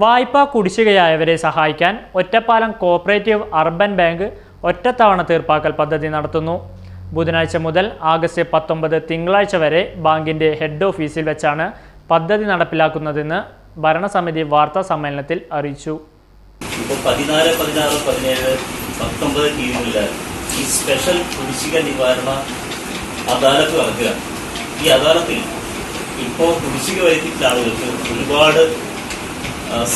വായ്പ കുടിശ്ശികയായവരെ സഹായിക്കാൻ Ottapalam cooperative urban bank ഒറ്റത്തവണ തീർപ്പാക്കൽ പദ്ധതി നടത്തുന്നു. ബുധനാഴ്ച മുതൽ ആഗസ്റ്റ് പത്തൊമ്പത് തിങ്കളാഴ്ച വരെ ബാങ്കിന്റെ ഹെഡ് ഓഫീസിൽ വെച്ചാണ് പദ്ധതി നടപ്പിലാക്കുന്നതെന്ന് ഭരണസമിതി വാർത്താ സമ്മേളനത്തിൽ അറിയിച്ചു. സ്പെഷ്യൽ അദാലത്ത് നടക്കുകയാണ് ഈ അദാലത്തിൽ ഇപ്പോൾ കുടിശ്ശിക വരുത്തിയിട്ടുള്ള ആളുകൾക്ക് ഒരുപാട്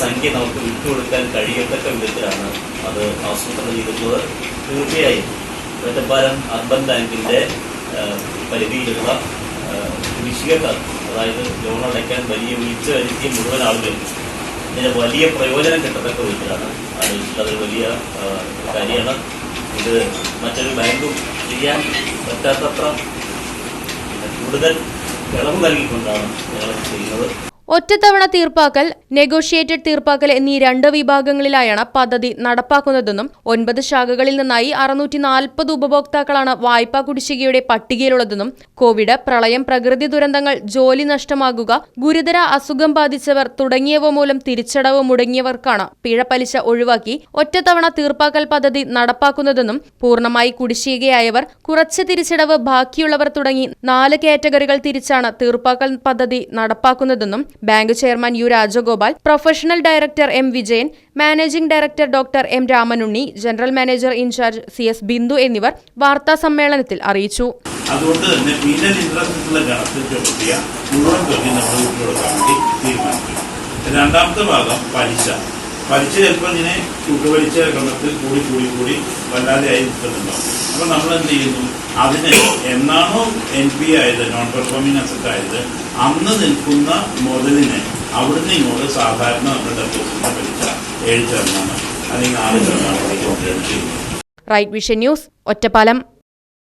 സംഖ്യ നമുക്ക് വിട്ടുകൊടുക്കാൻ കഴിയത്തക്ക വിധത്തിലാണ് അത് ആസൂത്രണം ചെയ്തിട്ടുള്ളത്. തീർച്ചയായും ഒറ്റപ്പാലം അർബൻ ബാങ്കിന്റെ പരിധിയിലുള്ള ആ, അതായത് ലോൺ അടയ്ക്കാൻ വലിയ വീഴ്ച വരുത്തിയ മുഴുവൻ ആളുകൾക്ക് ഇതിന് വലിയ പ്രയോജനം കിട്ടത്തക്ക വിധത്തിലാണ്. ആലോചിച്ചിട്ടുള്ളത് അതൊരു വലിയ കാര്യമാണ്. ഇത് മറ്റൊരു ബാങ്കും ചെയ്യാൻ പറ്റാത്തത്ര കൂടുതൽ ഇളവ് നൽകിക്കൊണ്ടാണ് ഞങ്ങൾ ചെയ്യുന്നത്. ഒറ്റത്തവണ തീർപ്പാക്കൽ നെഗോഷിയേറ്റഡ് തീർപ്പാക്കൽ എന്നീ രണ്ട് വിഭാഗങ്ങളിലായാണ് പദ്ധതി നടപ്പാക്കുന്നതെന്നും ഒൻപത് ശാഖകളിൽ നിന്നായി അറുന്നൂറ്റി നാൽപ്പത് ഉപഭോക്താക്കളാണ് വായ്പാ കുടിശ്ശികയുടെ പട്ടികയിലുള്ളതെന്നും കോവിഡ് പ്രളയം പ്രകൃതി ദുരന്തങ്ങൾ ജോലി നഷ്ടമാകുക ഗുരുതര അസുഖം ബാധിച്ചവർ തുടങ്ങിയവ മൂലം തിരിച്ചടവ് മുടങ്ങിയവർക്കാണ് പിഴ പലിശ ഒഴിവാക്കി ഒറ്റത്തവണ തീർപ്പാക്കൽ പദ്ധതി നടപ്പാക്കുന്നതെന്നും പൂർണമായി കുടിശ്ശികയായവർ കുറച്ച് തിരിച്ചടവ് ബാക്കിയുള്ളവർ തുടങ്ങി നാല് കാറ്റഗറികൾ തിരിച്ചാണ് തീർപ്പാക്കൽ പദ്ധതി നടപ്പാക്കുന്നതെന്നും bank chairman U Rajagopal professional director M Vijayan managing director doctor M Ramanunni general manager in charge C S Bindu എന്നിവർ വാർത്താ സമ്മേളനത്തിൽ അറിയിച്ചു. അതുകൊണ്ട് തന്നെ പീനൽ ഇൻട്രസ്റ്റിനുള്ള ഗണത്തിൽ മുഴുവൻ തുക നമ്മൾ വിട്ടുകൊടുക്കാൻ വേണ്ടി തീരുമാനിച്ചു രണ്ടാമത്തെ ഭാഗം പലിശ. പലിശ ചിലപ്പോൾ ഇങ്ങനെ കൂട്ടുപലിശ ക്രമത്തിൽ കൂടി കൂടി കൂടി വല്ലാതെ ആയി നിൽക്കുന്നുണ്ടാവും അപ്പൊ നമ്മൾ എന്ത് ചെയ്യുന്നു? അതിന് എന്നാണോ എൻ പി ആയത് നോൺ പെർഫോമിംഗ് അസറ്റ് ആയത് അന്ന് നിൽക്കുന്ന മുതലിനെ അവിടുന്ന് ഇങ്ങോട്ട് സാധാരണ നമ്മുടെ ഡെപ്പോസിറ്റിന്റെ പലിശ ഏഴ് ശതമാനം അല്ലെങ്കിൽ ആറ് ശതമാനം റൈറ്റ് വിഷൻ ന്യൂസ് ഒറ്റപ്പാലം.